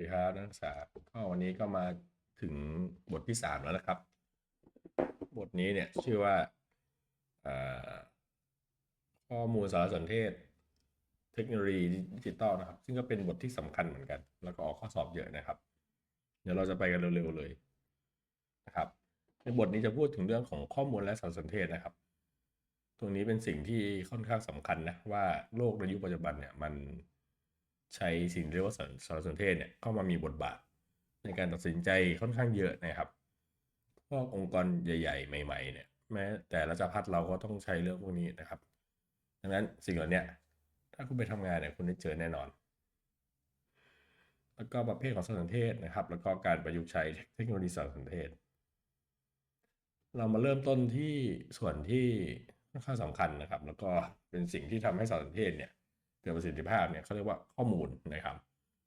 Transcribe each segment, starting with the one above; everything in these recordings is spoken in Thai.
ดีครับนักศึกษาก็วันนี้ก็มาถึงบทที่สามแล้วนะครับ บทนี้เนี่ยชื่อว่าอ่าข้อมูลสารสนเทศ เทคโนโลยีดิจิตอลนะครับ ซึ่งก็เป็นบทที่สำคัญเหมือนกัน แล้วก็ออกข้อสอบเยอะนะครับ เดี๋ยวเราจะไปกันเร็วๆเลยนะครับ ในบทนี้จะพูดถึงเรื่องของข้อมูลและสารสนเทศนะครับ ตรงนี้เป็นสิ่งที่ค่อนข้างสำคัญนะว่าโลกในยุคปัจจุบันเนี่ยมัน ใช้สิ่งเรียกว่าสารสารสนเทศเนี่ยเข้ามามีบทบาท ในการตัดสินใจค่อนข้างเยอะนะครับ พวกองค์กรใหญ่ ๆ ใหม่ ๆ เนี่ย แม้แต่ราชพัฒเราก็ต้องใช้เรื่องพวกนี้นะครับ ดังนั้นสิ่งเหล่านี้ถ้าคุณไปทำงานเนี่ยคุณได้เจอแน่นอน แล้วก็ประเภทของสารสนเทศนะครับ แล้วก็การประยุกต์ใช้เทคโนโลยีสารสนเทศ เรามาเริ่มต้นที่ส่วนที่ค่อนข้างสำคัญนะครับ แล้วก็เป็นสิ่งที่ทำให้สารสนเทศเนี่ย เกิดประสิทธิภาพเนี่ยเขาเรียกว่าข้อมูลนะครับ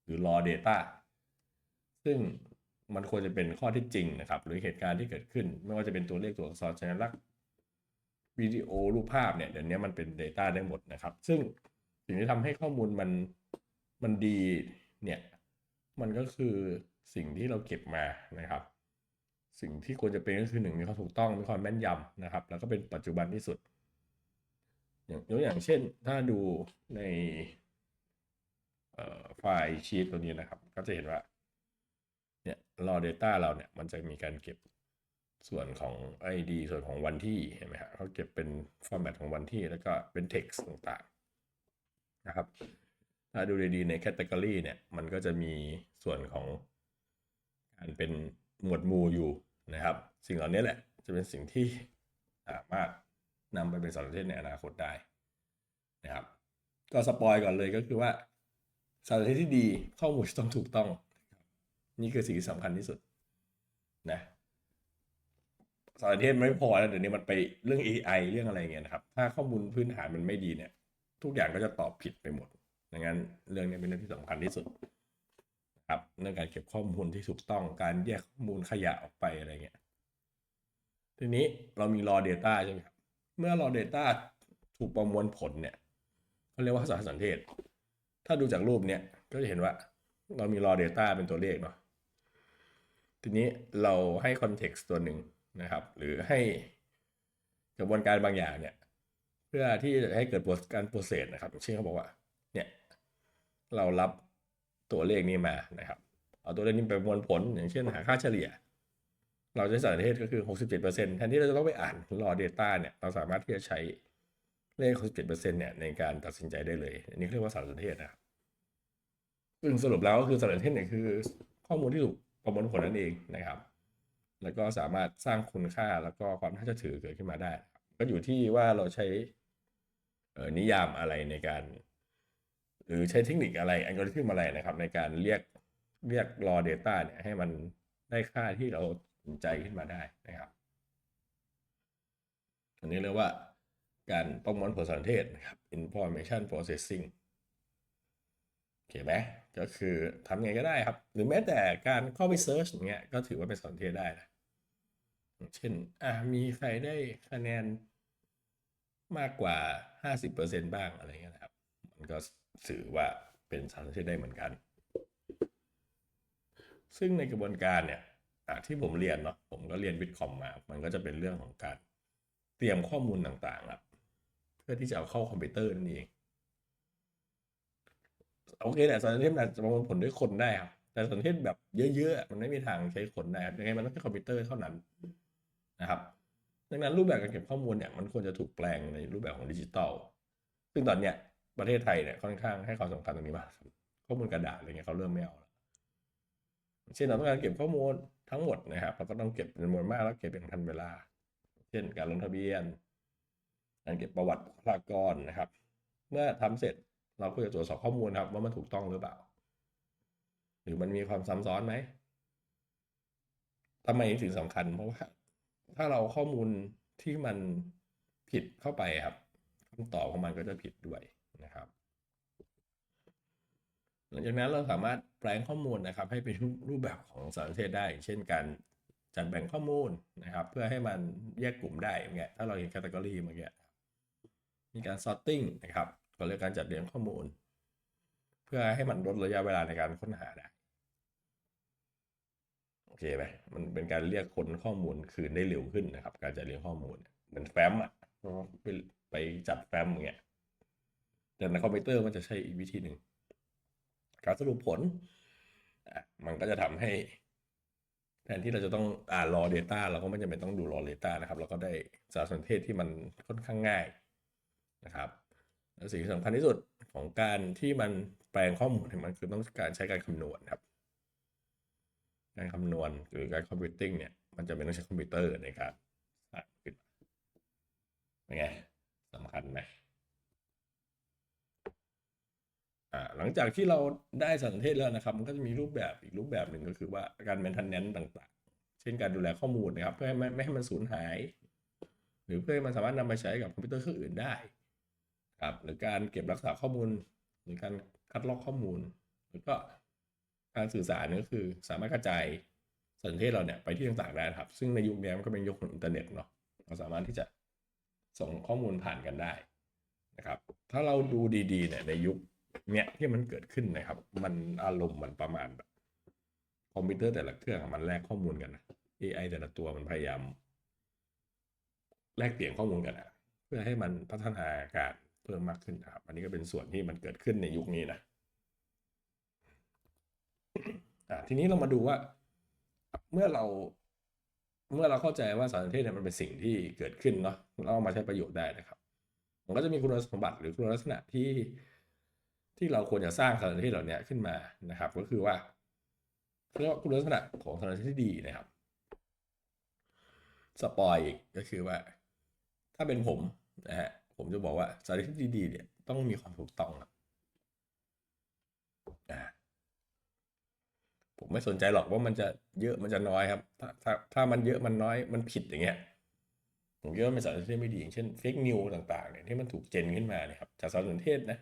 หรือ raw data ซึ่งมันควรจะเป็นข้อที่จริงนะครับ หรือเหตุการณ์ที่เกิดขึ้น ไม่ว่าจะเป็นตัวเลขตัวอักษรสัญลักษณ์วิดีโอรูปภาพเนี่ยเดี๋ยวนี้มันเป็น Data ได้หมดนะครับ ซึ่งสิ่งที่ทำให้ข้อมูลมันมันดีเนี่ยมันก็คือสิ่งที่เราเก็บมานะครับ สิ่งที่ควรจะเป็นก็คือหนึ่งมีความถูกต้องมีความแม่นยำนะครับ แล้วก็เป็นปัจจุบันที่สุด อย่างยกอย่างเช่นถ้าดูในไฟล์ชีตตัวนี้นะครับ ก็จะเห็นว่าเนี่ย raw data เราเนี่ยมันจะมีการเก็บส่วนของ ID ส่วนของวันที่เห็นไหมฮะเขาเก็บเป็น format ของวันที่แล้วก็เป็น text ต่างๆนะครับ ถ้าดูดีๆใน category เนี่ยมันก็จะมีส่วนของการเป็นหมวดหมู่อยู่นะครับ สิ่งเหล่านี้แหละจะเป็นสิ่งที่สามารถ นำไปเป็นสารสนเทศในอนาคตได้นะครับ ก็สปอยก่อนเลยก็คือว่าสารสนเทศที่ดีข้อมูลต้องถูกต้อง นี่คือสิ่งที่สำคัญที่สุดนะสารสนเทศไม่พอแล้วเดี๋ยวนี้มันไปเรื่อง AI เรื่องอะไรเงี้ยนะครับ ถ้าข้อมูลพื้นฐานมันไม่ดีเนี่ย ทุกอย่างก็จะตอบผิดไปหมดดังนั้นเรื่องนี้เป็นเรื่องที่สำคัญที่สุดครับเรื่องการเก็บข้อมูลที่ถูกต้องการแยกข้อมูลขยะออกไปอะไรเงี้ยทีนี้เรามี raw data ใช่ไหมครับ เมื่อ raw data ถูกประมวลผลเนี่ยเขาเรียกว่าสารสนเทศ ถ้าดูจากรูปเนี่ยก็จะเห็นว่า เรามี raw data เป็นตัวเลขเนาะทีนี้เราให้ context ตัวหนึ่งนะครับ หรือให้กระบวนการบางอย่างเนี่ย เพื่อที่จะให้เกิดการโปรเซสนะครับเช่นเขาบอกว่า เนี่ย เรารับตัวเลขนี้มานะครับ เอาตัวเลขนี้ไปประมวลผล อย่างเช่นหาค่าเฉลี่ย เราจะสารเทศก็คือ 67%แทนที่เราจะต้องไปอ่าน raw data เนี่ยเราสามารถที่จะใช้เลข 67%เนี่ยในการตัดสินใจได้เลย อันนี้เรียกว่าสารสนเทศนะซึ่งสรุปแล้วก็คือสารสนเทศเนี่ยคือ ข้อมูลที่ถูกประมวลผลนั่นเองนะครับ แล้วก็สามารถสร้างคุณค่าแล้วก็ความน่าเชื่อถือเกิดขึ้นมาได้ ก็อยู่ที่ว่าเราใช้นิยามอะไรในการ หรือใช้เทคนิคอะไรอัลกอริทึมอะไรนะครับ ในการเรียกเรียก raw data เนี่ยให้มันได้ค่าที่เรา สนใจขึ้นมาได้นะครับ อันนี้เรียกว่าการประมวลผลสารเทศนะครับ information processing โอเคไหมก็คือทำไงก็ได้ครับ หรือแม้แต่การเข้าไปเซิร์ชอย่างเงี้ยก็ถือว่าเป็นสารเทศได้นะเช่นอะมีใครได้คะแนนมากกว่า 50%บ้างอะไรเงี้ยนะครับ มันก็ถือว่าเป็นสารเทศได้เหมือนกัน ซึ่งในกระบวนการเนี่ย ที่ผมเรียนเนาะผมก็เรียนวิทย์คอมมา มันก็จะเป็นเรื่องของการเตรียมข้อมูลต่างๆครับเพื่อที่จะเอาเข้าคอมพิวเตอร์นั่นเองโอเคแหละสารสนเทศมันจะประมวลผลด้วยคนได้ครับแต่สารสนเทศแบบเยอะๆมันไม่มีทางใช้คนได้ยังไงมันต้องใช้คอมพิวเตอร์เท่านั้นนะครับดังนั้นรูปแบบการเก็บข้อมูลเนี่ยมันควรจะถูกแปลงในรูปแบบของดิจิตอลซึ่งตอนเนี้ยประเทศไทยเนี่ยค่อนข้างให้ความสำคัญตรงนี้มากข้อมูลกระดาษอะไรเงี้ยเขาเริ่มไม่เอาแล้วเช่นเราต้องการเก็บข้อมูล ทั้งหมดนะครับเราก็ต้องเก็บจำนวนมากแล้วเก็บอย่างทันเวลา เช่นการลงทะเบียน การเก็บประวัติบุคลากรนะครับ เมื่อทำเสร็จเราก็จะตรวจสอบข้อมูลครับ ว่ามันถูกต้องหรือเปล่า หรือมันมีความซ้ำซ้อนไหมทำไมถึงสำคัญ เพราะว่าถ้าเราข้อมูลที่มันผิดเข้าไปครับคำตอบของมันก็จะผิดด้วยนะครับ หลังจากนั้นเราสามารถแปลงข้อมูลนะครับ ให้เป็นรูปแบบของสารสนเทศได้ เช่นการจัดแบ่งข้อมูลนะครับ เพื่อให้มันแยกกลุ่มได้เงี้ยถ้าเราเห็นแคตตากรีเมื่อกี้มีการ sorting นะครับก็เรียกการจัดเรียงข้อมูล เพื่อให้มันลดระยะเวลาในการค้นหาได้โอเคไหมมันเป็นการเรียกคนข้อมูลคืนได้เร็วขึ้นนะครับ การจะเรียกข้อมูลเหมือนแฟ้มอะไปไปจัดแฟ้มอย่างเงี้ยแต่ในคอมพิวเตอร์มันจะใช้อีกวิธีหนึ่ง การสรุปผล มันก็จะทำให้ แทนที่เราจะต้องอ่านรอ Data เราก็ไม่จำเป็นต้องดูรอ Data นะครับ เราก็ได้สารสนเทศที่มันค่อนข้างง่ายนะครับและสิ่งสำคัญที่สุดของการที่มันแปลงข้อมูลมันคือต้องการใช้การคำนวณครับ การคำนวณหรือการคอมพิวติ้งเนี่ย มันจะเป็นต้องใช้คอมพิวเตอร์ในการสร้างขึ้นเป็นไงสำคัญไหม อ่าหลังจากที่เราได้สารเทศแล้วนะครับ มันก็จะมีรูปแบบอีกรูปแบบหนึ่งก็คือว่าการ maintenance ต่างๆ เช่นการดูแลข้อมูลนะครับ เพื่อให้ไม่ไม่ให้มันสูญหาย หรือเพื่อให้มันสามารถนำไปใช้กับคอมพิวเตอร์เครื่องอื่นได้ครับหรือการเก็บรักษาข้อมูล หรือการคัดลอกข้อมูล แล้วก็การสื่อสารก็คือสามารถกระจายสนเทศเราเนี่ยไปที่ต่างๆได้ครับ ซึ่งในยุคนี้มันก็เป็นยุคของอินเทอร์เน็ตเนาะเราสามารถที่จะส่งข้อมูลผ่านกันได้นะครับ ถ้าเราดูดีๆเนี่ยในยุค เนี้ยที่มันเกิดขึ้นนะครับ มันอารมณ์มันประมาณแบบคอมพิวเตอร์แต่ละเครื่องมันแลกข้อมูลกันนะ AI แต่ละตัวมันพยายาม แลกเปลี่ยนข้อมูลกันอะเพื่อให้มันพัฒนาการเพิ่มมากขึ้นนะครับ อันนี้ก็เป็นส่วนที่มันเกิดขึ้นในยุคนี้นะอะทีนี้เรามาดูว่า เมื่อเราเมื่อเราเข้าใจว่าสารเทศเนี่ยมันเป็นสิ่งที่เกิดขึ้นเนาะเราเอามาใช้ประโยชน์ได้นะครับ มันก็จะมีคุณสมบัติหรือคุณลักษณะที่ ที่เราควรจะสร้างสานเทศเหล่านี้ขึ้นมานะครับ ก็คือว่าเรียกว่าคุณลักษณะของสารสนเทศที่ดีนะครับสปอยอีกก็คือว่า ถ้าเป็นผมนะฮะผมจะบอกว่าสารสนเทศที่ดีเนี่ยต้องมีความถูกต้องครับอ่าผมไม่สนใจหรอกว่ามันจะเยอะมันจะน้อยครับ ถ้าถ้าถ้ามันเยอะมันน้อยมันผิดอย่างเงี้ยผมคิดว่าเป็นสารสนเทศไม่ดีอย่างเช่นเฟกนิวต่างๆเนี่ยที่มันถูกเจนขึ้นมาเนี่ยครับจากสารสนเทศนะ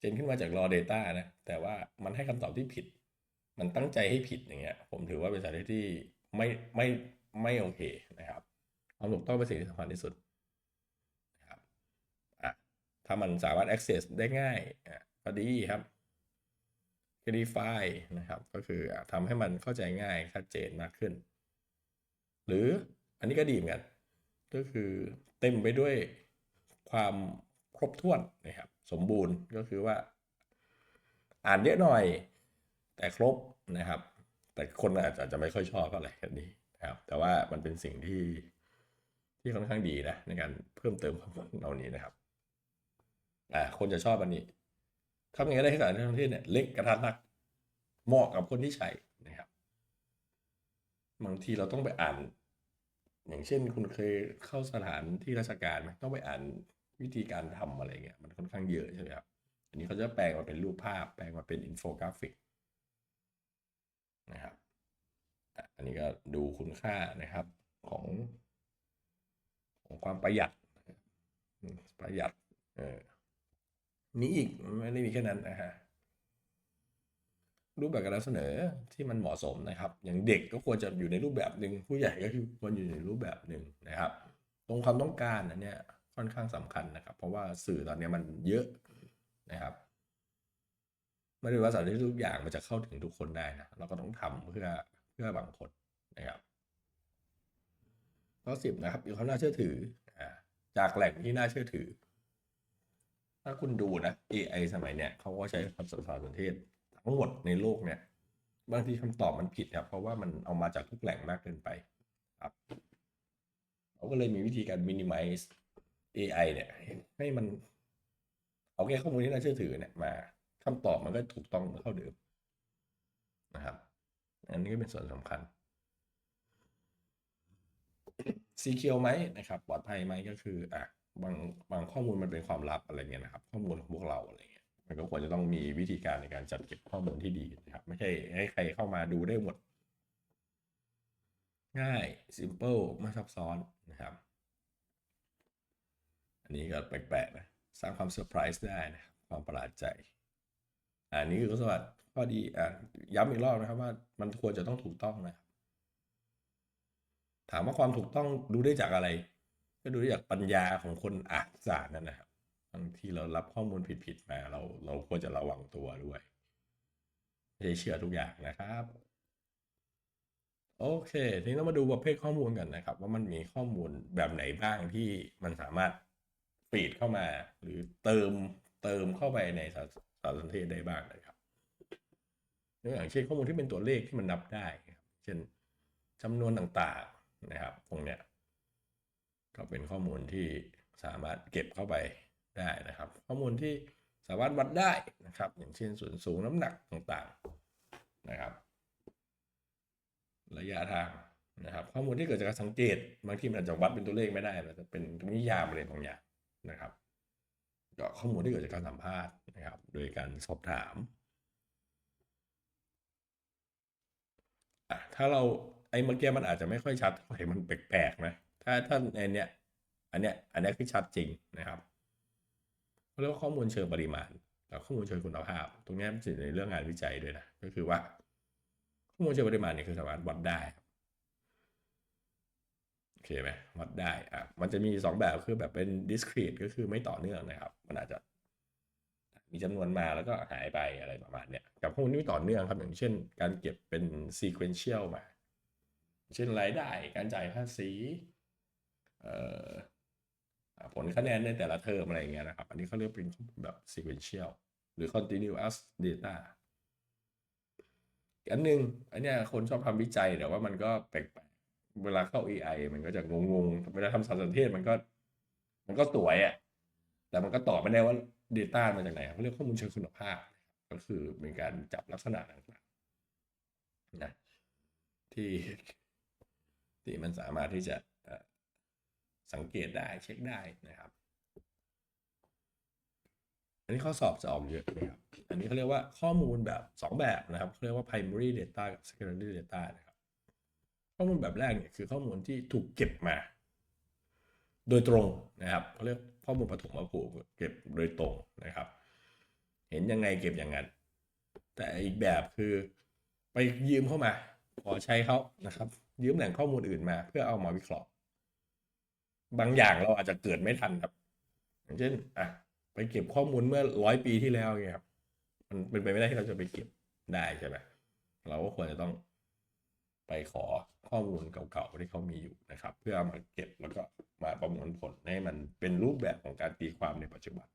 เจนขึ้นมาจาก raw data นะ แต่ว่ามันให้คำตอบที่ผิด มันตั้งใจให้ผิดอย่างเงี้ย ผมถือว่าเป็นสารที่ไม่ไม่ไม่โอเคนะครับความถูกต้องเป็นสิ่งที่สำคัญที่สุดนะครับอะถ้ามันสามารถ access ได้ง่ายอะก็ดีครับ clarify นะครับ ก็คืออทำให้มันเข้าใจง่ายชัดเจนมากขึ้น หรืออันนี้ก็ดีเหมือนกัน ก็คือเต็มไปด้วยความ ครบถ้วนนะครับสมบูรณ์ก็คือว่า อ่านเยอะหน่อย แต่ครบนะครับ แต่คนอาจจะจะไม่ค่อยชอบอะไรแบบนี้นะครับ แต่ว่ามันเป็นสิ่งที่ที่ค่อนข้างดีนะในการเพิ่มเติมข้อมูลเหล่านี้นะครับอ่าคนจะชอบอันนี้ทำยังไงได้ให้สารท่องเที่ยวเนี่ยเล็กกระทัดรัดเหมาะกับคนที่ใช้นะครับบางทีเราต้องไปอ่าน อย่างเช่น คุณเคยเข้าสถานที่ราชการไหมต้องไปอ่าน วิธีการทำอะไรเงี้ยมันค่อนข้างเยอะใช่ไหมครับอันนี้เขาจะแปลงมาเป็นรูปภาพ แปลงมาเป็นอินโฟกราฟิกนะครับอะอันนี้ก็ดูคุณค่านะครับของของความประหยัดประหยัดเออมีอีกไม่ได้มีแค่นั้นนะฮะรูปแบบการนำเสนอที่มันเหมาะสมนะครับ อย่างเด็กก็ควรจะอยู่ในรูปแบบหนึ่งผู้ใหญ่ก็คือควรอยู่ในรูปแบบหนึ่งนะครับ ตรงความต้องการอันเนี้ย ค่อนข้างสำคัญนะครับ เพราะว่าสื่อตอนนี้มันเยอะนะครับไม่ได้ว่าสารที่ทุกอย่างมันจะเข้าถึงทุกคนได้นะเราก็ต้องทำเพื่อเพื่อบางคนนะครับข้อสิบนะครับมีความน่าเชื่อถือจากแหล่งที่น่าเชื่อถือ ถ้าคุณดูนะ AI สมัยเนี้ยเขาก็ใช้คำสารสนเทศทั้งหมดในโลกเนี่ย บางทีคำตอบมันผิดครับเพราะว่ามันเอามาจากทุกแหล่งมากเกินไปครับเขาก็เลยมีวิธีการ minimize AI เนี่ย ให้มัน เอาแค่ข้อมูลที่น่าเชื่อถือเนี่ยมาคำตอบมันก็ถูกต้องเท่าเดิมนะครับ อันนี้ก็เป็นส่วนสำคัญ secure ไหมนะครับ ปลอดภัยไหมก็คืออะบางบางข้อมูลมันเป็นความลับอะไรเงี้ยนะครับ ข้อมูลของพวกเราอะไรเงี้ยมันก็ควรจะต้องมีวิธีการในการจัดเก็บข้อมูลที่ดีนะครับ ไม่ใช่ให้ใครเข้ามาดูได้หมด ง่าย simple ไม่ซับซ้อนนะครับ อันนี้ก็แปลกๆนะสร้างความเซอร์ไพรส์ได้นะครับความประหลาดใจ อันนี้คือข้อสวัสดิ์ข้อดีอะย้ำอีกรอบนะครับว่ามันควรจะต้องถูกต้องนะครับถามว่าความถูกต้องดูได้จากอะไร ก็ดูได้จากปัญญาของคนอ่านสารนั่นนะครับบางทีเรารับข้อมูลผิดๆมาเราเราควรจะระวังตัวด้วยไม่ใช่เชื่อทุกอย่างนะครับ โอเค ทีนี้เรามาดูประเภทข้อมูลกันนะครับ ว่ามันมีข้อมูลแบบไหนบ้างที่มันสามารถ ฟีดเข้ามา หรือเติมเติมเข้าไปในสารสารสนเทศได้บ้างนะครับอย่างเช่นข้อมูลที่เป็นตัวเลขที่มันนับได้ครับเช่นจำนวนต่างๆนะครับ ตรงเนี้ยก็เป็นข้อมูลที่สามารถเก็บเข้าไปได้นะครับ ข้อมูลที่สามารถวัดได้นะครับ อย่างเช่นส่วนสูงน้ำหนักต่างๆนะครับ ระยะทางนะครับ ข้อมูลที่เกิดจากการสังเกตบางทีมันอาจจะวัดเป็นตัวเลขไม่ได้มันจะเป็นนิยามอะไรบางอย่าง นะครับก็ข้อมูลที่เกิดจากการสัมภาษณ์นะครับ โดยการสอบถามถ้าเราไอ้เมื่อกี้มันอาจจะไม่ค่อยชัดเท่าไหร่มันแปลกๆนะถ้าถ้าในเนี้ยอันเนี้ยอันเนี้ยคือชัดจริงนะครับเรียกว่าข้อมูลเชิงปริมาณกับข้อมูลเชิงคุณภาพ ตรงเนี้ยมันจะในเรื่องงานวิจัยด้วยนะก็คือว่า ข้อมูลเชิงปริมาณเนี่ยคือสามารถวัดได้ครั โอเคไหมวัดได้อะมันจะมีสองแบบคือแบบเป็น discrete ก็คือไม่ต่อเนื่องนะครับ มันอาจจะมีจำนวนมาแล้วก็หายไปอะไรประมาณเนี้ยกับข้อมูลที่ไม่ต่อเนื่องครับ อย่างเช่น การเก็บเป็น sequential มา เช่นรายได้การจ่ายภาษีเอ่อผลคะแนนในแต่ละเทอมอะไรเงี้ยนะครับ อันนี้เขาเรียกเป็นแบบ sequential หรือ continuous data อันหนึ่งอันเนี้ยคนชอบทำวิจัยแต่ว่ามันก็แปลก เวลาเข้า AI มันก็จะงงๆเวลาทำสารสนเทศมันก็ มันก็สวยอะ่ะแต่มันก็ตอบไม่ได้ว่า Data มาจากไหนเขาเรียกข้อมูลเชิงคุณภาพ ก็คือเป็นการจับลักษณะต่างๆนะที่ที่มันสามารถที่จะสังเกตได้เช็คได้นะครับ อันนี้ข้อสอบจะออกเยอะนะครับ อันนี้เขาเรียกว่าข้อมูลแบบ 2 แบบนะครับเขาเรียกว่า primary data กับ secondary data นะครับ ข้อมูลแบบแรกเนี่ยคือข้อมูลที่ถูกเก็บมา โดยตรงนะครับเขาเรียกข้อมูลปฐมภูมิเก็บโดยตรงนะครับ เห็นยังไงเก็บอย่างนั้น แต่อีกแบบคือไปยืมเข้ามา ขอใช้เขานะครับ ยืมแหล่งข้อมูลอื่นมา เพื่อเอามาวิเคราะห์ บางอย่างเราอาจจะเกิดไม่ทันครับ อย่างเช่นอะไปเก็บข้อมูลเมื่อร้อยปีที่แล้วเนี่ยครับมันเป็นไปไม่ได้ที่เราจะไปเก็บได้ใช่ไหมเราก็ควรจะต้อง ไปขอข้อมูลเก่าๆที่เขามีอยู่นะครับ เพื่อมาเก็บแล้วก็มาประมวลผลให้มันเป็นรูปแบบของการตีความในปัจจุบัน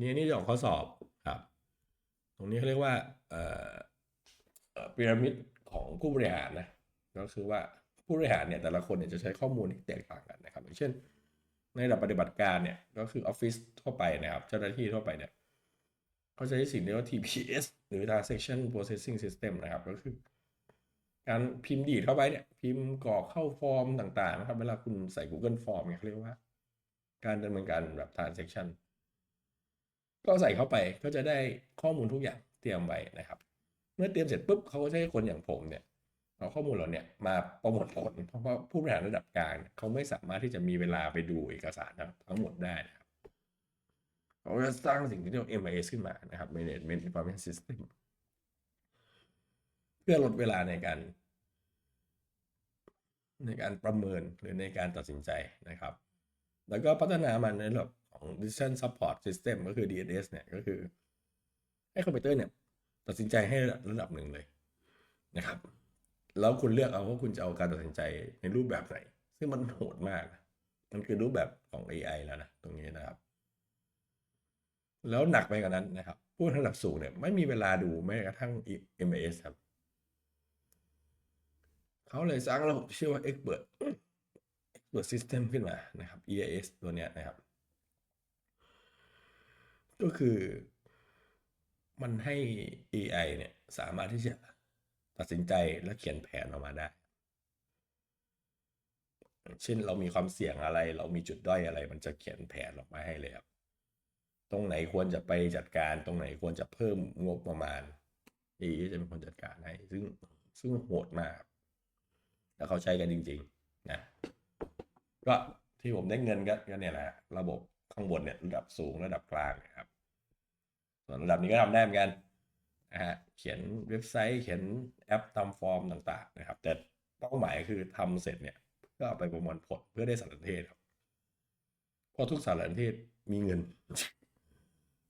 นี่นี่ของข้อสอบครับ ตรงนี้เขาเรียกว่าเออพีระมิดของผู้บริหารนะก็คือว่าผู้บริหารเนี่ยแต่ละคนเนี่ยจะใช้ข้อมูลที่แตกต่างกันนะครับอย่างเช่น ในระดับปฏิบัติการเนี่ยก็คือออฟฟิศทั่วไปนะครับ เจ้าหน้าที่ทั่วไปเนี่ยเขาใช้สิ่งเรียกว่า TPS หรือ Transaction Processing System นะครับ ก็คือ การพิมพ์ดีดเข้าไปเนี่ย พิมพ์กรอกเข้าฟอร์มต่างๆนะครับเวลาคุณใส่ Google Form เนี่ยเขาเรียกว่า การดำเนินการแบบ transaction ก็ใส่เข้าไปก็จะได้ข้อมูลทุกอย่างเตรียมไว้นะครับ เมื่อเตรียมเสร็จปุ๊บเขาก็จะให้คนอย่างผมเนี่ยเอาข้อมูลเราเนี่ยมาประมวลผลเพราะว่าผู้บริหารระดับกลางเขาไม่สามารถที่จะมีเวลาไปดูเอกสารทั้งหมดได้นะครับเขาจะสร้างสิ่งที่เรียกว่า MIS ขึ้นมานะครับ Management Information System พื่อลดเวลาในการในการประเมินหรือในการตัดสินใจนะครับ แล้วก็พัฒนามันในระดับของ Decision Support System ก็คือ DSS เนี่ยก็คือ ให้คอมพิวเตอร์เนี่ยตัดสินใจให้ระดับหนึ่งเลยนะครับ แล้วคุณเลือกเอาว่าคุณจะเอาการตัดสินใจในรูปแบบไหน ซึ่งมันโหดมาก มันคือรูปแบบของ AI แล้วนะตรงนี้นะครับ แล้วหนักไปกว่านั้นนะครับ ผู้ระดับสูงเนี่ยไม่มีเวลาดูแม้กระทั่ง MS ครับ เขาเลยสร้างระบบชื่อว่า Expert Expert System ขึ้นมานะครับ EIS ตัวเนี้ยนะครับ ก็คือมันให้ AI เนี่ยสามารถที่จะตัดสินใจและเขียนแผนออกมาได้ เช่นเรามีความเสี่ยงอะไร เรามีจุดด้อยอะไร มันจะเขียนแผนออกมาให้เลยครับ ตรงไหนควรจะไปจัดการ ตรงไหนควรจะเพิ่มงบประมาณ AI จะเป็นคนจัดการให้ ซึ่งซึ่งโหดมาก แล้วเขาใช้กันจริงๆนะก็ที่ผมได้เงินก็ก็เนี่ยแหละระบบข้างบนเนี่ยระดับสูงระดับกลางนะครับส่วนระดับนี้ก็ทำได้เหมือนกันนะฮะเขียนเว็บไซต์เขียนแอปทำฟอร์มต่างๆนะครับ แต่เป้าหมายคือทำเสร็จเนี่ยก็เอาไปประมวลผลเพื่อได้สารสนเทศครับเพราะทุกสารสนเทศมีเงิน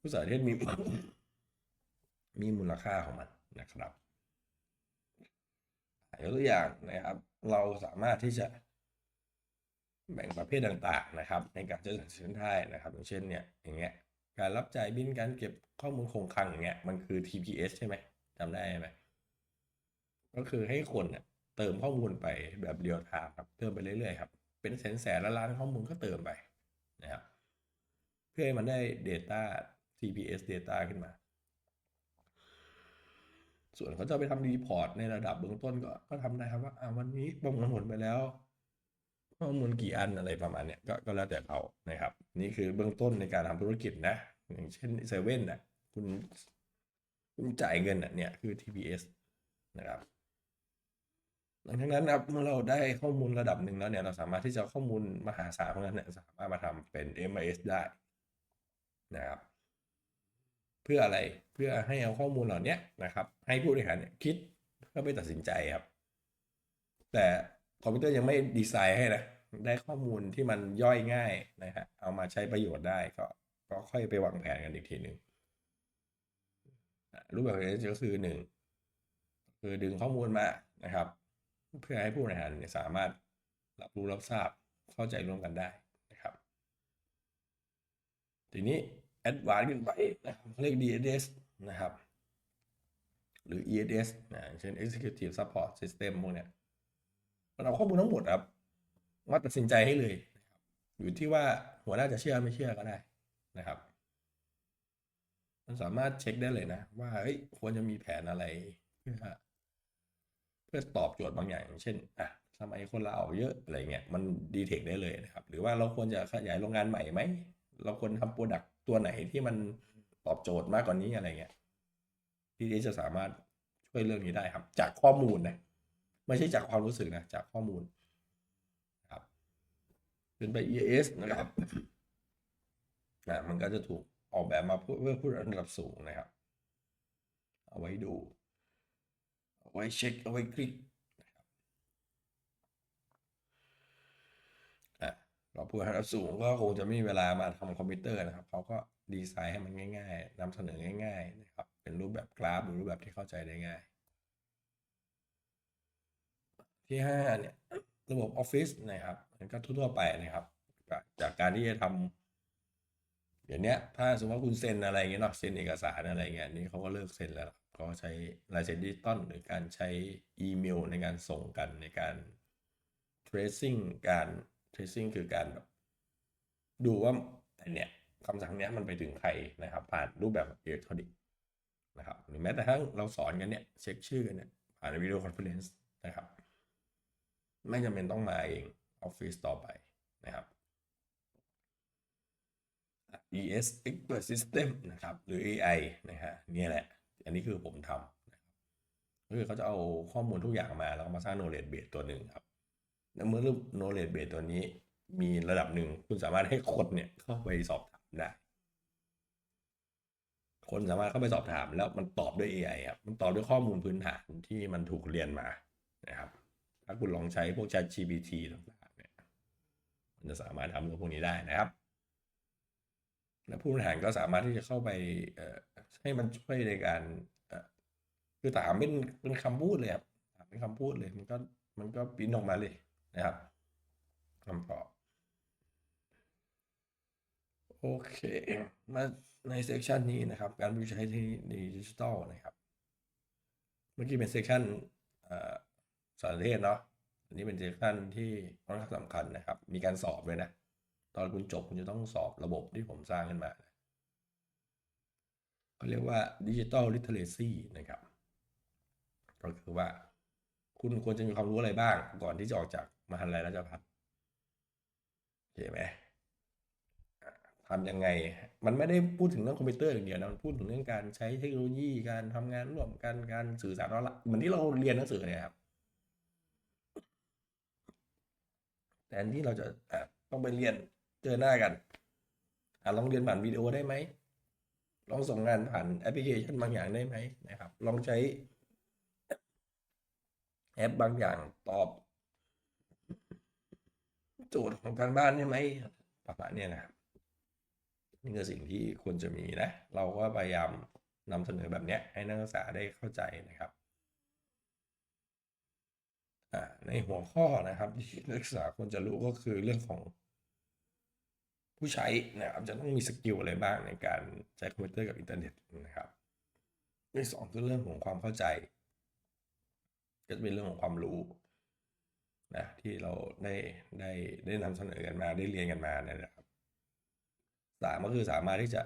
ทุกสารสนเทศมีมีมูลค่าของมันนะครับยกตัวอย่างนะครับ เราสามารถที่จะแบ่งประเภทต่างๆนะครับ ในการจะสั่งซื้อได้นะครับ อย่างเช่นเนี่ยอย่างเงี้ยการรับจ่ายบินการเก็บข้อมูลคงคลังอย่างเงี้ยมันคือ TPS ใช่ไหมจำได้ไหมก็คือให้คนเนี่ยเติมข้อมูลไปแบบเรียลไทม์ครับเติมไปเรื่อยๆครับเป็นแสนแสนล้านล้านข้อมูลก็เติมไปนะครับเพื่อให้มันได้ Data TPS Data ขึ้นมา ส่วนเขาจะไปทำรีพอร์ตในระดับเบื้องต้นก็ก็ทำได้ครับว่าอ่าวันนี้ประมวลผลไปแล้วข้อมูลกี่อันอะไรประมาณเนี้ยก็ก็แล้วแต่เขานะครับ นี่คือเบื้องต้นในการทำธุรกิจนะ อย่างเช่นเซเว่นน่ะคุณคุณจ่ายเงินน่ะเนี่ยคือ TPS นะครับหลังจากนั้นครับเมื่อเราได้ข้อมูลระดับหนึ่งแล้วเนี่ยเราสามารถที่จะข้อมูลมหาศาลพวกนั้นเนี่ยสามารถมาทำเป็น MIS ได้นะครับ เพื่ออะไรเพื่อให้เอาข้อมูลเหล่านี้นะครับ ให้ผู้บริหารคิดเพื่อไปตัดสินใจครับ แต่คอมพิวเตอร์ยังไม่ดีไซน์ให้นะได้ข้อมูลที่มันย่อยง่ายนะฮะเอามาใช้ประโยชน์ได้ก็ก็ค่อยไปวางแผนกันอีกทีหนึ่งอะรูปแบบนี้ก็คือหนึ่งคือดึงข้อมูลมานะครับ เพื่อให้ผู้บริหารสามารถรับรู้รับทราบเข้าใจร่วมกันได้นะครับ ทีนี้ แอดวานขึ้นไปนะครับเรียก DSS นะครับ หรือ ESS นะอย่างเช่น Executive Support System พวกเนี้ยมันเอาข้อมูลทั้งหมดครับมาตัดสินใจให้เลยนะครับอยู่ที่ว่าหัวหน้าจะเชื่อไม่เชื่อก็ได้นะครับ มันสามารถเช็คได้เลยนะ ว่าเฮ้ยควรจะมีแผนอะไร เพื่อเพื่อตอบโจทย์บางอย่างอย่างเช่นอะทำไมคนลาออกเยอะอะไรเงี้ยมันดีเทคได้เลยนะครับ หรือว่าเราควรจะขยายโรงงานใหม่ไหมเราควรทำโปรดักต ตัวไหนที่มันตอบโจทย์มากกว่านี้อะไรเงี้ยที่จะสามารถช่วยเรื่องนี้ได้ครับ จากข้อมูลนะไม่ใช่จากความรู้สึกนะจากข้อมูลครับเป็นไป EAS นะครับนะมันก็จะถูกออกแบบมาเพื่อเพื่อผู้ระดับสูงนะครับ เอาไว้ดู เอาไว้เช็ค เอาไว้คลิกนะครับอะ เราผู้ระดับสูงก็คงจะไม่มีเวลามาทำคอมพิวเตอร์นะครับเขาก็ดีไซน์ให้มันง่าย ๆนำเสนอง่ายๆนะครับเป็นรูปแบบกราฟหรือรูปแบบที่เข้าใจได้ง่าย ที่ห้าเนี่ยระบบ Office นะครับมันก็ทั่วๆไปนะครับ จากการที่จะทำเดี๋ยวเนี้ยถ้าสมมติว่าคุณเซ็นอะไรเงี้ยเนาะเซ็นเอกสารอะไรเงี้ยนี่เขาก็เลิกเซ็นแล้วเขาใช้ลายเซ็นดิจิตอลหรือการใช้อีเมลในการส่งกันในการ tracing การ tracing คือการแบบดูว่าอันเนี้ยคำสั่งเนี้ยมันไปถึงใครนะครับ ผ่านรูปแบบอิเล็กทรอนิกส์นะครับหรือแม้แต่ทั้งเราสอนกันเนี่ยเช็คชื่อกันเนี่ยผ่านวิดีโอคอนเฟอเรนซ์นะครับ ไม่จำเป็นต้องมาเองออฟฟิศต่อไปนะครับ ES Expert System นะครับ หรือ AI นะฮะเนี่ยแหละ อันนี้คือผมทำก็คือเขาจะเอาข้อมูลทุกอย่างมา แล้วก็มาสร้าง knowledge base ตัวหนึ่งครับ เมื่อรูป knowledge base ตัวนี้ มีระดับหนึ่งคุณสามารถให้คนเนี่ยเข้าไปสอบถามได้ คนสามารถเข้าไปสอบถามแล้วมันตอบด้วย AI ครับมันตอบด้วยข้อมูลพื้นฐานที่มันถูกเรียนมานะครับ ถ้าคุณลองใช้พวก Chat GPT ต่างๆเนี่ยมันจะสามารถทำเรื่องพวกนี้ได้นะครับ และผู้บริหารก็สามารถที่จะเข้าไปเอ่อให้มันช่วยในการเอ่อคือถามเป็นเป็นคำพูดเลยครับถามเป็นคำพูดเลยมันก็มันก็ปริ้นออกมาเลย นะครับคำตอบ โอเค มาในเซสชันนี้นะครับ การประยุกต์ใช้ทคโนโลยีดิจิทัลนะครับ เมื่อกี้เป็นเซสชันสารเทศเนาะอันนี้เป็นเซสชันที่ค่อนข้างสำคัญนะครับ มีการสอบเลยนะ ตอนคุณจบคุณจะต้องสอบระบบที่ผมสร้างขึ้นมานะเขาเรียกว่าดิจิ t a ลลิ t เทเรซีนะครับ ก็คือว่าคุณควรจะมีความรู้อะไรบ้างก่อนที่จะออกจาก มหาลัยราชภัฏโอเคไหมทำยังไง มันไม่ได้พูดถึงเรื่องคอมพิวเตอร์อย่างเดียวนะ มันพูดถึงเรื่องการใช้เทคโนโลยี การทำงานร่วมกัน การสื่อสารออนไลน์เหมือนที่เราเรียนหนังสือเนี่ยครับแทนที่เราจะะต้องไปเรียนเจอหน้ากันอลองเรียนผ่านวิดีโอได้ไหม ลองส่งงานผ่านแอปพลิเคชันบางอย่างได้ไหมนะครับ ลองใช้แอปบางอย่างตอบ จทย์ของการบ้านได้ไหมประมาณเนี้ยนะครับนี่คือสิ่งที่ควรจะมีนะ เราก็พยายามนำเสนอแบบเนี้ยให้นักศึกษาได้เข้าใจนะครับในหัวข้อนะครับที่นักศึกษาควรจะรู้ก็คือเรื่องของผู้ใช้นะครับจะต้องมีสกิลอะไรบ้างในการใช้คอมพิวเตอร์กับอินเทอร์เน็ตนะครับที่สองคือเรื่องของความเข้าใจ ก็จะเป็นเรื่องของความรู้ นะที่เราได้ได้ได้นำเสนอกันมาได้เรียนกันมาเนี่ยนะครับสามก็คือสามารถที่จะ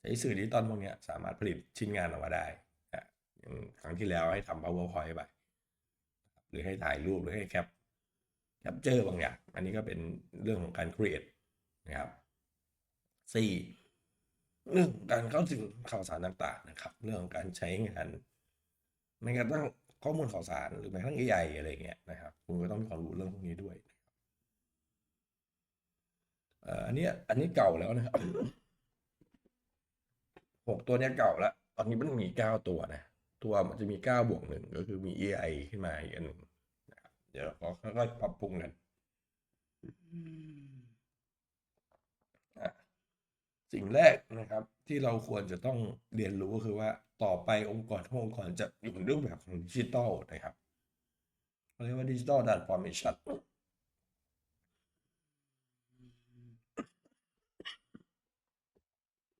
ใช้สื่อดิจิตอลพวกนี้สามารถผลิตชิ้นงานออกมาได้นะอย่างครั้งที่แล้วให้ทำ powerpoint ไปหรือให้ถ่ายรูปหรือให้แคปแคปเจอร์บางอย่าง อันนี้ก็เป็นเรื่องของการ create นะครับสี่เรื่องของการเข้าถึงข่าวสารต่างๆนะครับ เรื่องของการใช้งานในการตั้ง ข้อมูลข่าวสารหรือแม้กระทั่ง AI อะไรเงี้ยนะครับคุณก็ต้องมีความรู้เรื่องพวกนี้ด้วยเอ่ออันนี้อันนี้เก่าแล้วนะครับหกตัวเนี้ยเก่าแล้วตอนนี้มันมีเก้าตัวนะ ตัวมันจะมีเก้าบวกหนึ่งก็คือมี AI ขึ้นมาอีกอันหนึ่งนะครับเดี๋ยวเราค่อยๆปรับปรุงกันอะสิ่งแรกนะครับที่เราควรจะต้องเรียนรู้ก็คือว่า ต่อไปองค์กรทุกองค์กรจะอยู่ในรูปแบบของดิจิตอลนะครับเรียกว่าดิจิตอลดันฟอร์เมชัน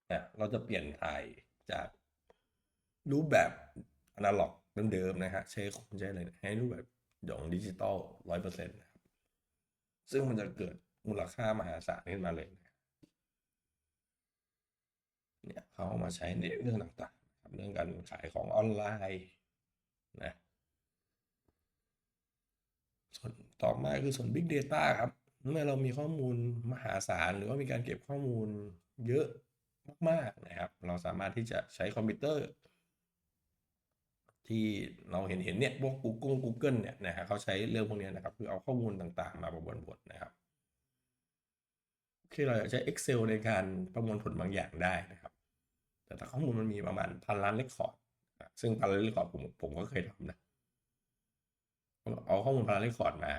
เนี่ยเราจะเปลี่ยนถ่ายจากรูปแบบอนาล็อกเดิมๆนะฮะใช้คนใช้อะไรให้รูปแบบของดิจิตอลร้อยเปอร์เซ็นต์นะครับซึ่งมันจะเกิดมูลค่ามหาศาลขึ้นมาเลย เนี่ยเขาเอามาใช้ในเรื่องต่าง เรื่องการขายของออนไลน์นะส่วนต่อมาคือส่วน Big Data ครับ เมื่อเรามีข้อมูลมหาศาลหรือว่ามีการเก็บข้อมูลเยอะมากๆนะครับ เราสามารถที่จะใช้คอมพิวเตอร์ ที่เราเห็นเห็นเนี่ยพวก Google Google เนี่ยนะฮะเขาใช้เรื่องพวกนี้นะครับ คือเอาข้อมูลต่างๆ มาประมวลผลนะครับคือเราใช้ Excel ในการประมวลผลบางอย่างได้นะครับ แต่ถ้าข้อมูลมันมีประมาณพันล้านเรคคอร์ดซึ่งพันล้านเรคคอร์ดผมผมก็เคยทำนะเอาข้อมูลพันล้านเรคคอร์ดมา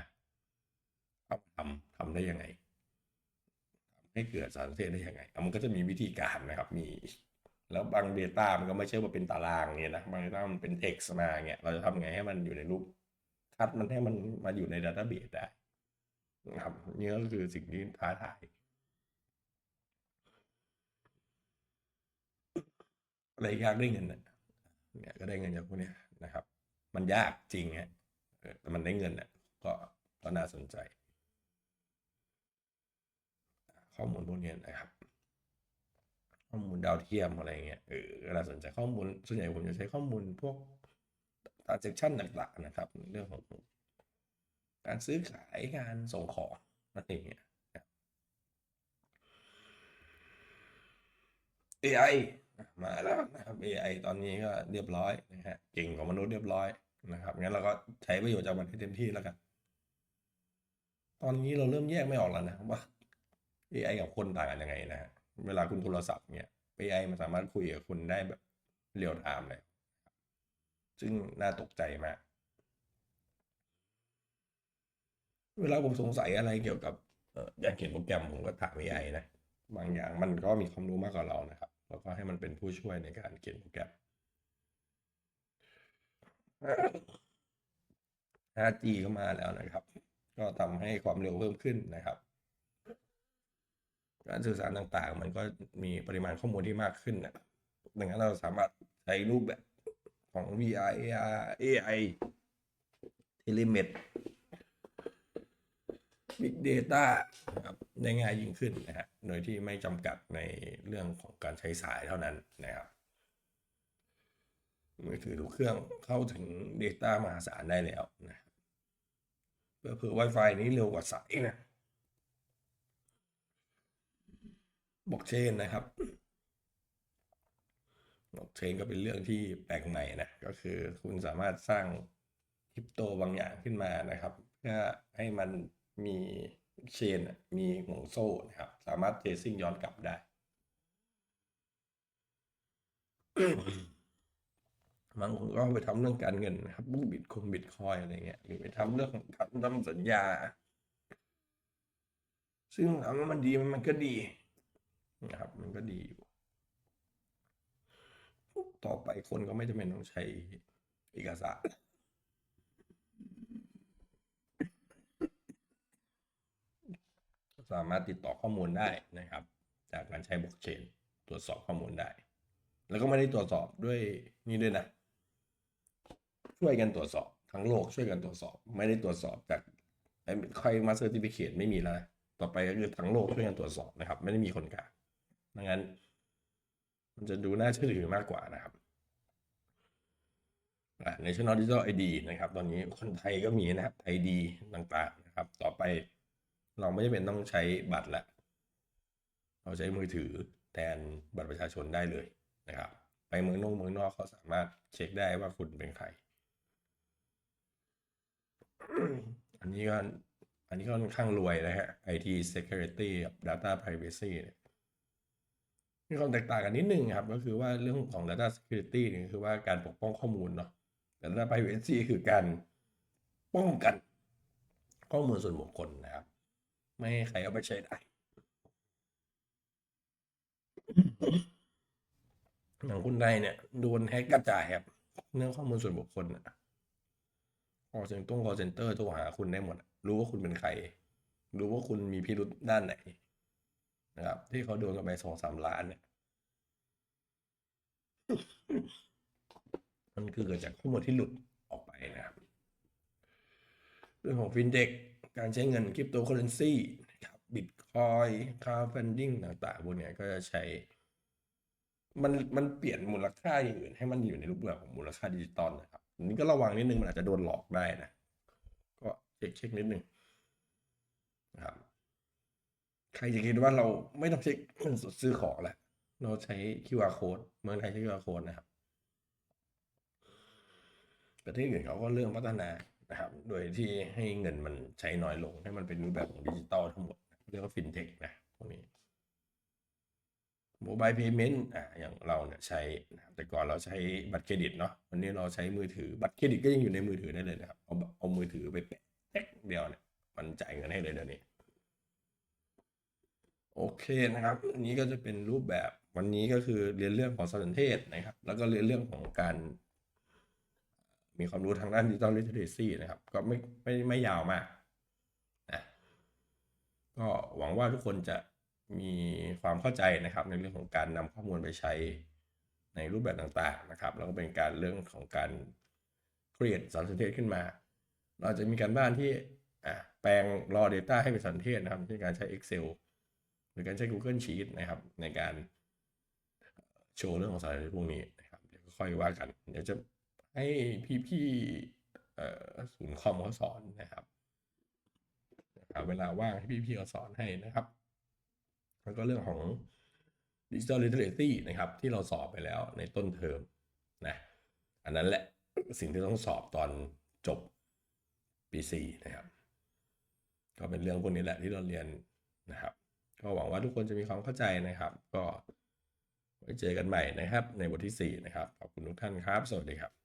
เอาทำทำได้ยังไงทำให้เกิดสารสนเทศได้ยังไงมันก็จะมีวิธีการนะครับ มี แล้วบาง Data มันก็ไม่ใช่ว่าเป็นตารางเนี่ยนะ บาง Data มันเป็น text มาเงี้ย เราจะทำไงให้มันอยู่ในรูป คัดมันให้มันมาอยู่ใน Database ได้นะครับนี่ก็คือสิ่งที่ท้าทาย อะไรยากได้เงินนะเนี่ยก็ได้เงินจากพวกนี้นะครับ มันยากจริงฮะแต่มันได้เงินน่ะก็ก็น่าสนใจ ข้อมูลพวกนี้นะครับ ข้อมูลดาวเทียมอะไรเงี้ยเออก็น่าสนใจข้อมูลส่วนใหญ่ผมจะใช้ข้อมูลพวก transaction ต่างๆนะครับ เรื่องของการซื้อขายการส่งของอะไรเงี้ย AI มาแล้วนะครับ AI ตอนนี้ก็เรียบร้อยนะฮะเก่งกว่ามนุษย์เรียบร้อยนะครับงั้นเราก็ใช้ประโยชน์จากมันให้เต็มที่แล้วกัน ตอนนี้เราเริ่มแยกไม่ออกแล้วนะว่า AI กับคนต่างกันยังไงนะฮะเวลาคุณโทรศัพท์เนี่ย AI มันสามารถคุยกับคุณได้แบบเรียลไทม์เลย ซึ่งน่าตกใจมาก เวลาผมสงสัยอะไรเกี่ยวกับอ่อการเขียนโปรแกรมผมก็ถาม AI นะ บางอย่างมันก็มีความรู้มากกว่าเรานะครับ แล้วก็ให้มันเป็นผู้ช่วยในการเขียนโปรแกรม 5G ก็มาแล้วนะครับ ก็ทำให้ความเร็วเพิ่มขึ้นนะครับ การสื่อสารต่างๆ มันก็มีปริมาณข้อมูลที่มากขึ้นนะดังนั้นเราสามารถใช้รูปแบบของ VR AR AI Telemed Big Data นะครับได้ง่ายยิ่งขึ้นนะฮะโดยที่ไม่จำกัดในเรื่องของการใช้สายเท่านั้นนะครับมือถือทุกเครื่องเข้าถึง Data มหาศาลได้แล้วนะเพื่อเผื่อ Wi-Fi นี้เร็วกว่าสายนะบล็อกเชนนะครับบล็อกเชนก็เป็นเรื่องที่แปลกใหม่นะก็คือคุณสามารถสร้างคริปโตบางอย่างขึ้นมานะครับ เพื่อให้มัน มีเชนมีห่วงโซ่นะครับ สามารถเทรซิ่งย้อนกลับได้ บางคนก็ไปทำเรื่องการเงินนะครับพวกบิตคงบิตคอยอะไรเงี้ยหรือไปทำเรื่องการทำสัญญา ซึ่งถามว่ามันดีมมันก็ดีนะครับ มันก็ดีอยู่ต่อไปคนก็ไม่จำเป็นต้องใช้เอกสาร สามารถติดต่อข้อมูลได้นะครับ จากการใช้บล็อกเชนตรวจสอบข้อมูลได้ แล้วก็ไม่ได้ตรวจสอบด้วยนี่ด้วยนะ ช่วยกันตรวจสอบทั้งโลกช่วยกันตรวจสอบ ไม่ได้ตรวจสอบจากไอ้ใครมาเซอร์ติฟิเคตไม่มีแล้วนะต่อไปก็คือทั้งโลกช่วยกันตรวจสอบนะครับ ไม่ได้มีคนกลางดังนั้น มันจะดูน่าเชื่อถือมากกว่านะครับอะ National Digital ID นะครับ ตอนนี้คนไทยก็มีนะครับไทดีต่างๆนะครับ ต่อไป เราไม่จำเป็นต้องใช้บัตรละ เราใช้มือถือแทนบัตรประชาชนได้เลยนะครับ ไปเมืองนอกเมืองนอกเขาสามารถเช็คได้ว่าคุณเป็นใคร อันนี้ก็อันนี้ก็ค่อนข้างรวยนะฮะ IT security data privacy เนี่ยมีความแตกต่างกันนิดนึงครับ ก็คือว่าเรื่องของ data security นี่คือว่าการปกป้องข้อมูลเนาะแต่ data privacy คือการป้องกันข้อมูลส่วนบุคคลนะครับ ไม่ให้ใครเอาไปใช้ได้อย่างคุณใดเนี่ยโดนแฮกกระจายครับเรื่องข้อมูลส่วนบุคคลนะคอเซ็นต้องคอเซ็นเตอร์โทรหาคุณได้หมดอะรู้ว่าคุณเป็นใคร รู้ว่าคุณมีพิรุธด้านไหน นะครับ ที่เขาโดนกันไปสองสามล้านเนี่ยมันคือเกิดจากข้อมูลที่หลุดออกไปนะครับ เรื่องของฟินเด็ก การใช้เงินคริปโตเคอเรนซีนะครับบิตคอยคาร์ฟันดิ้งต่างๆพวกเนี้ยก็จะใช้ มันมันเปลี่ยนมูลค่าอย่างอื่นให้มันอยู่ในรูปแบบของมูลค่าดิจิตอลนะครับอันนี้ก็ระวังนิดนึงมันอาจจะโดนหลอกได้นะ ก็เช็คเช็คนิดนึงนะครับใครจะคิดว่าเราไม่ต้องเช็คเงินสดซื้อของแหละเราใช้ QR code เมืองไทยใช้ QR code นะครับ ประเทศอื่นเขาก็เริ่มพัฒนา นะครับ โดยที่ให้เงินมันใช้น้อยลง ให้มันเป็นรูปแบบของดิจิตอลทั้งหมด เรียกว่าฟินเทคนะพวกนี้โมบายเพย์เมนต์อะอย่างเราเนี่ยใช้นะแต่ก่อนเราใช้บัตรเครดิตเนาะวันนี้เราใช้มือถือบัตรเครดิตก็ยังอยู่ในมือถือได้เลยนะครับ เอาเอามือถือไปแปะแท็กเดียวเนี่ยมันจ่ายเงินให้เลยเดี๋ยวนี้ โอเคนะครับ อันนี้ก็จะเป็นรูปแบบวันนี้ก็คือเรียนเรื่องของสารสนเทศนะครับ แล้วก็เรียนเรื่องของการ มีความรู้ทางด้านดิจิตอลลิเทเรซีนะครับ ก็ไม่ไม่ไม่ยาวมากนะก็หวังว่าทุกคนจะมีความเข้าใจนะครับ ในเรื่องของการนำข้อมูลไปใช้ในรูปแบบต่างๆนะครับ แล้วก็เป็นการเรื่องของการ create สารสนเทศขึ้นมา เราจะมีการบ้านที่อะแปลง raw data ให้เป็นสารสนเทศนะครับเช่นการใช้ Excel หรือการใช้ Google Sheet นะครับ ในการโชว์เรื่องของสารสนเทศพวกนี้นะครับเดี๋ยวค่อยว่ากัน เดี๋ยวจะ ให้พี่ๆเอ่อศูนย์คอมเขาสอนนะครับหาเวลาว่างให้พี่ๆเขาสอนให้นะครับ แล้วก็เรื่องของ Digital Literacy นะครับ ที่เราสอบไปแล้วในต้นเทอมนะอันนั้นแหละสิ่งที่ต้องสอบตอนจบปีสี่นะครับ ก็เป็นเรื่องพวกนี้แหละที่เราเรียนนะครับ ก็หวังว่าทุกคนจะมีความเข้าใจนะครับ ก็ไว้เจอกันใหม่นะครับ ในบทที่ 4 นะครับ ขอบคุณทุกท่านครับ สวัสดีครับ